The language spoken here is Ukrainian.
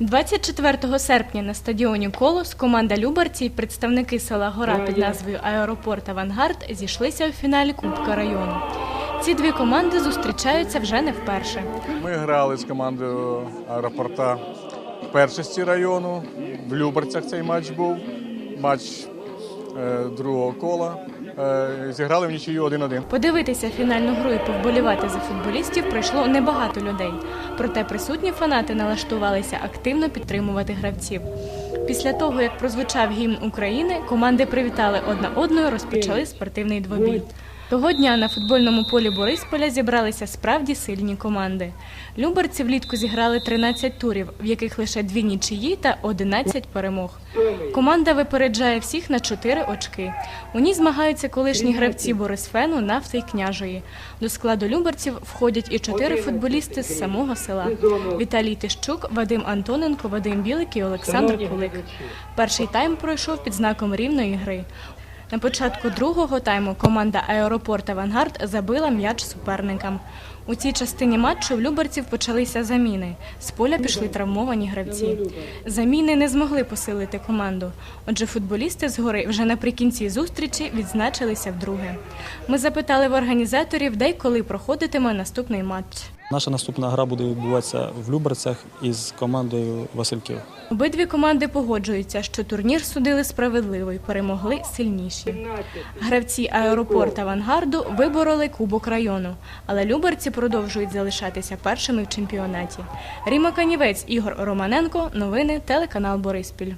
24 серпня на стадіоні Колос команда Любарці і представники села Гора під назвою Аеропорт Авангард зійшлися у фіналі Кубка району. Ці дві команди зустрічаються вже не вперше. Ми грали з командою аеропорта в першості району. В Люберцях цей матч був. Матч другого кола. Е, зіграли в нічию 1-1. Подивитися фінальну гру і повболівати за футболістів прийшло небагато людей. Проте присутні фанати налаштувалися активно підтримувати гравців. Після того, як прозвучав гімн України, команди привітали одна одну розпочали спортивний двобій. Того дня на футбольному полі Борисполя зібралися справді сильні команди. Люберці влітку зіграли 13 турів, в яких лише дві нічиї та 11 перемог. Команда випереджає всіх на 4 очки. У ній змагаються колишні гравці Борисфену, Нафти й Княжої. До складу Люберців входять і чотири футболісти з самого села: Віталій Тищук, Вадим Антоненко, Вадим Білик і Олександр Кулик. Перший тайм пройшов під знаком рівної гри. На початку другого тайму команда Аеропорт Авангард забила м'яч суперникам. У цій частині матчу в Люберців почалися заміни. З поля пішли травмовані гравці. Заміни не змогли посилити команду. Отже, футболісти згори вже наприкінці зустрічі відзначилися вдруге. Ми запитали в організаторів, де й коли проходитиме наступний матч. Наша наступна гра буде відбуватися в Люберцях із командою Васильків. Обидві команди погоджуються, що турнір судили справедливо і перемогли сильніші. Гравці аеропорт Авангарду вибороли Кубок району, але Люберці продовжують залишатися першими в чемпіонаті. Ріма Канівець, Ігор Романенко. Новини телеканал Бориспіль.